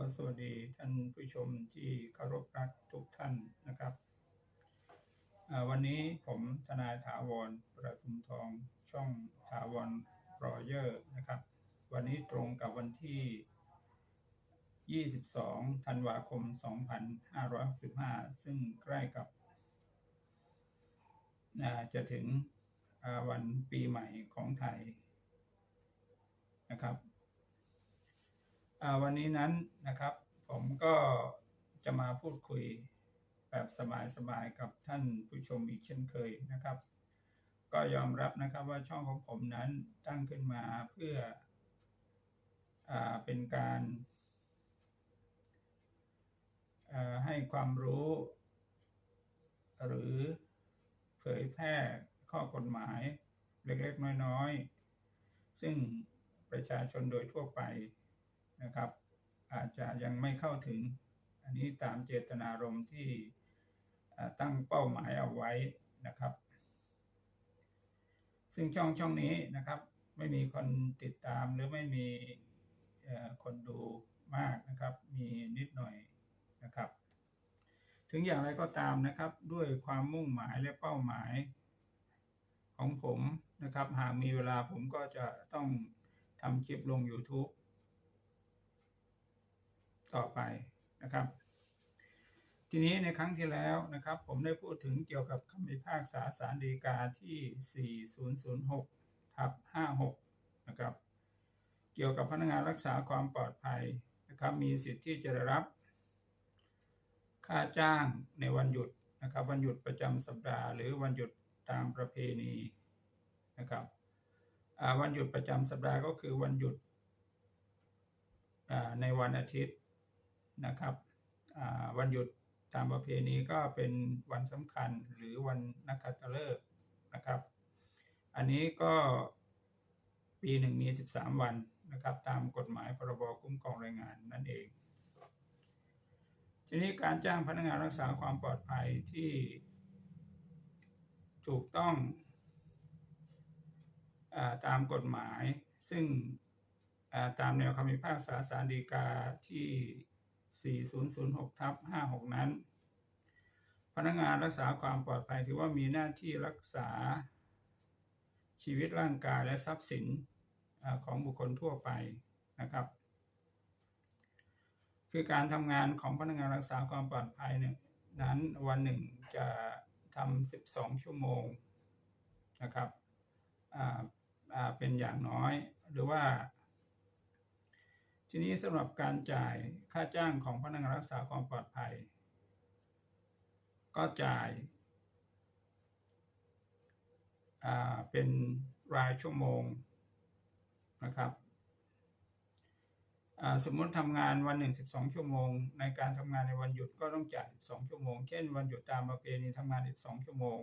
อสวัสดีท่านผู้ชมที่เคารพรักทุกท่านนะครับวันนี้ผมทนายถาวรประทุมทองช่องถาวรรอเยอร์นะครับ วันนี้ตรงกับวันที่ 22 ธันวาคม 2565 ซึ่งใกล้กับจะถึงวันปีใหม่ของไทยนะครับ วันนี้นั้นนะครับ ผมก็จะมาพูดคุยแบบสบายๆกับท่านผู้ชมอีกเช่นเคยนะครับ ก็ยอมรับนะครับว่าช่องของผมนั้นตั้งขึ้นมาเพื่ออเป็นการให้ความรู้ หรือเผยแพร่ข้อกฎหมายเล็กๆน้อยๆ ซึ่งประชาชนโดยทั่วไป นะครับ อาจจะยังไม่เข้าถึง อันนี้ตามเจตนารมณ์ที่ตั้งเป้าหมายเอาไว้นะครับ ซึ่งช่องช่องนี้นะครับ ไม่มีคนติดตามหรือไม่มีคนดูมากนะครับ มีนิดหน่อยนะครับ ถึงอย่างไรก็ตามนะครับ ด้วยความมุ่งหมายและเป้าหมายของผมนะครับ หากมีเวลาผมก็จะต้องทำคลิปลง YouTube ต่อไปนะครับ ทีนี้ในครั้งที่แล้วนะครับ ผมได้พูดถึงเกี่ยวกับคำพิพากษาศาลฎีกาที่ 4006ทับ56 นะครับ เกี่ยวกับพนักงานรักษาความปลอดภัยนะครับ มีสิทธิ์ที่จะได้รับ ค่าจ้างในวันหยุดนะครับ วันหยุดประจำสัปดาห์หรือวันหยุดตามประเพณีนะครับอ่าวันหยุดประจำสัปดาห์ก็คือวันหยุดอ่าในวันอาทิตย์ นะครับวันหยุดตามประเพณีก็เป็นวันสำคัญหรือวันนักขัตฤกษ์นะครับ อันนี้ก็ปีหนึ่งมี 13 วันนะครับ ตามกฎหมายพรบคุ้มครองแรงงานนั่นเอง ทีนี้การจ้างพนักงานรักษาความปลอดภัยที่ถูกต้องอตามกฎหมายซึ่งตามแนวคำพิพากษาศาลฎีกาที่ 4006ทับ56 นั้น พนักงานรักษาความปลอดภัยถือว่ามีหน้าที่รักษาชีวิตร่างกายและทรัพย์สินของบุคคลทั่วไปนะครับ คือการทำงานของพนักงานรักษาความปลอดภัยเนี่ยนั้นวันหนึ่งจะทำ12 ชั่วโมงนะครับเป็นอย่างน้อยหรือว่า ทีนี้สำหรับการจ่ายค่าจ้างของพนักงานรักษาความปลอดภัย ก็จ่ายาเป็นรายชั่วโมงนะครับสมมติทำงานวันหนึ่ง12 ชั่วโมง ในการทำงานในวันหยุดก็ต้องจ่าย 12 ชั่วโมง เช่น วันหยุดตามประเพณีทำงาน 12 ชั่วโมง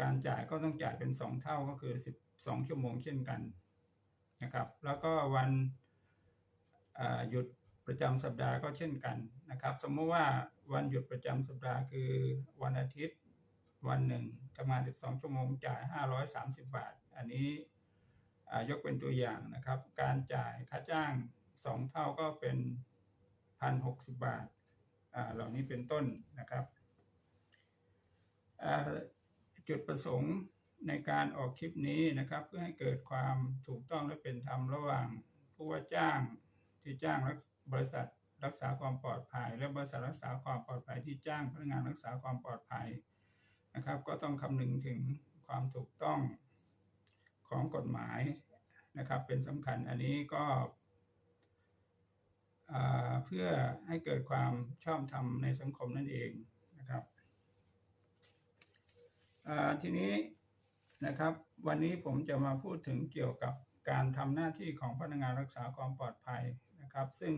การจ่ายก็ต้องจ่ายเป็น 2 เท่าก็คือ 12 ชั่วโมงเช่นกันนะครับ แล้วก็วันอ หยุดประจำสัปดาห์ก็เช่นกันนะครับ สมมติว่าวันหยุดประจำสัปดาห์คือวันอาทิตย์วันหนึ่งทำงาน 12 ชั่วโมงจ่าย 530 บาท อันนี้ยกเป็นตัวอย่างนะครับ การจ่ายค่าจ้าง 2 เท่าก็เป็น 1,060 บาทอ่าเหล่านี้เป็นต้นนะครับจุดประสงค์ในการออกคลิปนี้นะครับ เพื่อให้เกิดความถูกต้องและเป็นธรรมระหว่างผู้ว่าจ้าง ที่จ้างบริษัทรักษาความปลอดภัย และบริษัทรักษาความปลอดภัยที่จ้างพนักงานรักษาความปลอดภัยนะครับ ก็ต้องคำนึงถึงความถูกต้องของกฎหมายนะครับ เป็นสำคัญอันนี้ก็เพื่อให้เกิดความชอบธรรมในสังคมนั่นเองนะครับทีนี้นะครับ วันนี้ผมจะมาพูดถึงเกี่ยวกับการทำหน้าที่ของพนักงานรักษาความปลอดภัย นะครับ ซึ่ง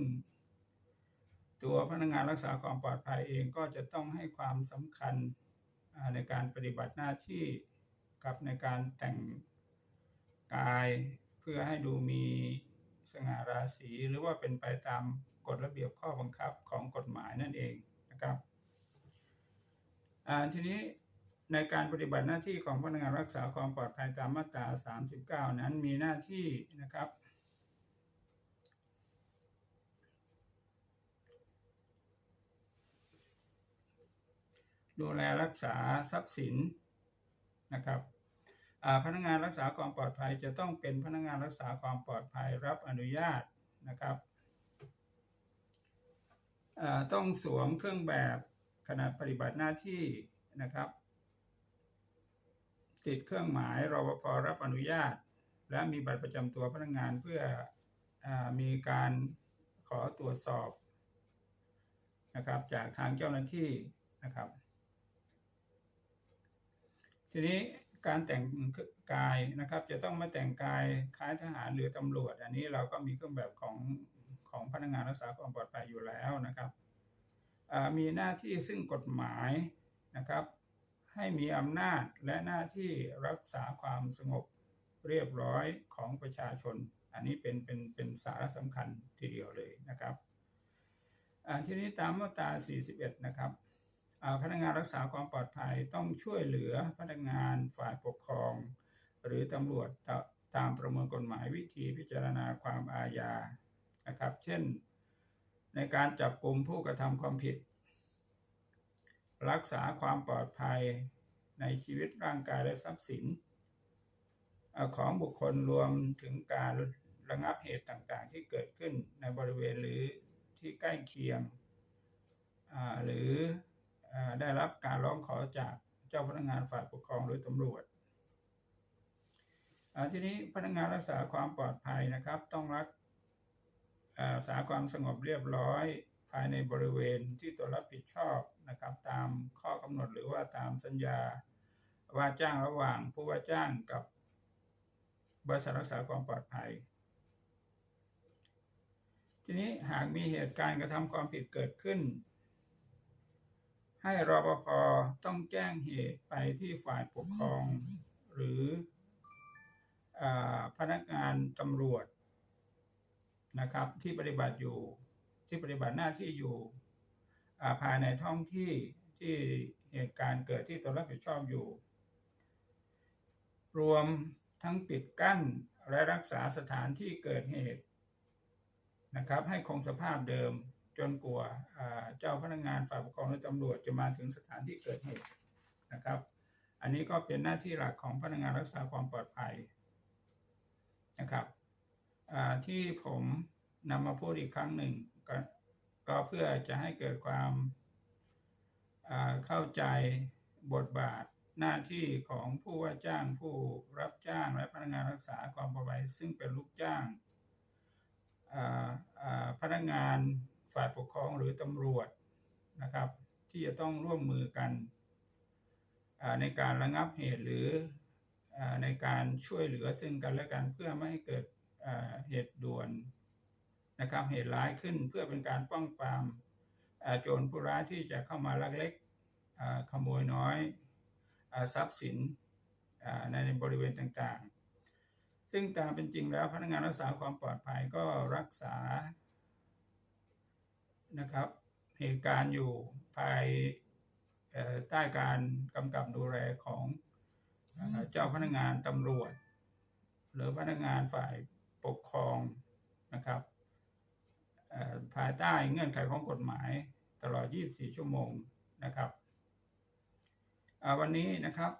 ตัวพนักงานรักษาความปลอดภัยเองก็จะต้องให้ความสำคัญในการปฏิบัติหน้าที่กับในการแต่งกายเพื่อให้ดูมีสง่าราศีหรือว่าเป็นไปตามกฎระเบียบข้อบังคับของกฎหมายนั่นเองนะครับทีนี้ในการปฏิบัติหน้าที่ของพนักงานรักษาความปลอดภัยตามมาตรา 39 นั้นมีหน้าที่นะครับ ดูแลรักษาทรัพย์สินนะครับพนักงานรักษาความปลอดภัยจะต้องเป็นพนักงานรักษาความปลอดภัยรับอนุญาตนะครับต้องสวมเครื่องแบบขณะปฏิบัติหน้าที่นะครับ ติดเครื่องหมายรปภรับอนุญาต และมีบัตรประจำตัวพนักงานเพื่ออมีการขอตรวจสอบนะครับจากทางเจ้าหน้าที่นะครับ ทีนี้การแต่งกายนะครับ จะต้องมาแต่งกายคล้ายทหารหรือตำรวจ อันนี้เราก็มีเครื่องแบบของของพนักงานรักษาความปลอดภัยอยู่แล้วนะครับมีหน้าที่ซึ่งกฎหมายนะครับ ให้มีอำนาจและหน้าที่รักษาความสงบเรียบร้อยของประชาชน อันนี้เป็นเป็นเป็นสาระสำคัญทีเดียวเลยนะครับทีนี้ตามมาตรา 41 นะครับ พนักงานรักษาความปลอดภัยต้องช่วยเหลือพนักงานฝ่ายปกครอง หรือตำรวจตามประมวลกฎหมายวิธีพิจารณาความอาญานะครับ เช่น ในการจับกลุ่มผู้กระทำความผิด รักษาความปลอดภัยในชีวิตร่างกายและทรัพย์สิน ของบุคคลรวมถึงการระงับเหตุต่างๆ ที่เกิดขึ้นในบริเวณหรือที่ใกล้เคียงหรือ ได้รับการร้องขอจากเจ้าพนักงานฝ่ายปกครองหรือตำรวจทีนี้พนักงานรักษาความปลอดภัยนะครับ ต้องรักษาความสงบเรียบร้อยภายในบริเวณที่ตนรับผิดชอบนะครับ ตามข้อกำหนดหรือว่าตามสัญญาว่าจ้างระหว่างผู้ว่าจ้างกับบริษัทรักษาความปลอดภัย ทีนี้หากมีเหตุการณ์กระทำความผิดเกิดขึ้น ให้รปภต้องแจ้งเหตุไปที่ฝ่ายปกครอง หรืออพนักงานตำรวจนะครับ ที่ปฏิบัติอยู่ที่ปฏิบัติหน้าที่อยู่ภายในท้องที่ที่เหตุการณ์เกิดที่ตนรับผิดชอบอยู่ รวมทั้งปิดกั้นและรักษาสถานที่เกิดเหตุนะครับ ให้คงสภาพเดิม จนกว่าเจ้าพนักงานฝ่ายปกครองหรือตำรวจจะมาถึงสถานที่เกิดเหตุนะครับ อันนี้ก็เป็นหน้าที่หลักของพนักงานรักษาความปลอดภัยนะครับที่ผมนำมาพูดอีกครั้งหนึ่งก็ก็เพื่อจะให้เกิดความเข้าใจบทบาทหน้าที่ของผู้ว่าจ้างผู้รับจ้างและพนักงานรักษาความปลอดภัยซึ่งเป็นลูกจ้างพนักงาน ฝ่ายปกครองหรือตำรวจนะครับ ที่จะต้องร่วมมือกันในการระงับเหตุหรือในการช่วยเหลือซึ่งกันและกันเพื่อไม่ให้เกิดเหตุด่วนนะครับเหตุร้ายขึ้นเพื่อเป็นการป้องปรามโจรผู้ร้ายที่จะเข้ามาลักเล็กขโมยน้อยทรัพย์สินในบริเวณต่างๆ ซึ่งตามเป็นจริงแล้วพนักงานรักษาความปลอดภัยก็รักษา นะครับเหตุการอยู่ภายใต้การกำกับดูแลของเจ้าพนักงานตำรวจ หรือพนักงานฝ่ายปกครองนะครับภายใต้เงื่อนไขของกฎหมายตลอด 24 ชั่วโมงนะครับวันนี้นะครับ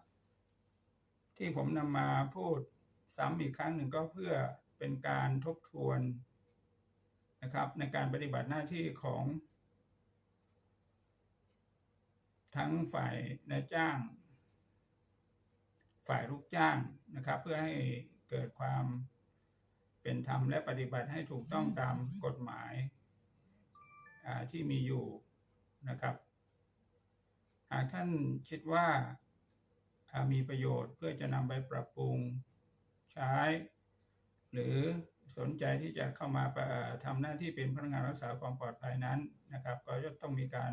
ที่ผมนำมาพูดซ้ำอีกครั้งหนึ่งก็เพื่อเป็นการทบทวน นะครับ ในการปฏิบัติหน้าที่ของ ทั้งฝ่ายนายจ้าง ฝ่ายลูกจ้างนะครับ เพื่อให้เกิดความเป็นธรรมและปฏิบัติให้ถูกต้องตามกฎหมายที่มีอยู่นะครับ หากท่านคิดว่าอ่ามีประโยชน์เพื่อจะนำไปปรับปรุงใช้ หรือ สนใจที่จะเข้ามาประทำหน้าที่เป็นพนักงานรักษาความปลอดภัยนั้นนะครับ ก็จะต้องมีการ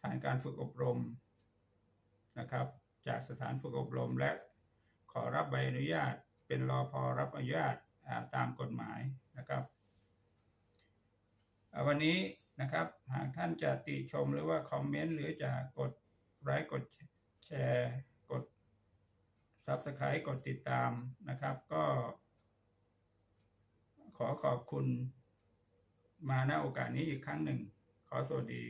ผ่านการฝึกอบรมนะครับ จากสถานฝึกอบรมและขอรับใบอนุญาต เป็นรอพอรับอนุญาตาตามกฎหมายนะครับวันนี้นะครับหากท่านจะติชมหรือว่าคอมเมนต์หรือจะกดไลค์กดแชร์กด Subscribe กดติดตามนะครับ ก็ ขอขอบคุณมาณโอกาสนี้อีกครั้งหนึ่ง ขอสวัสดี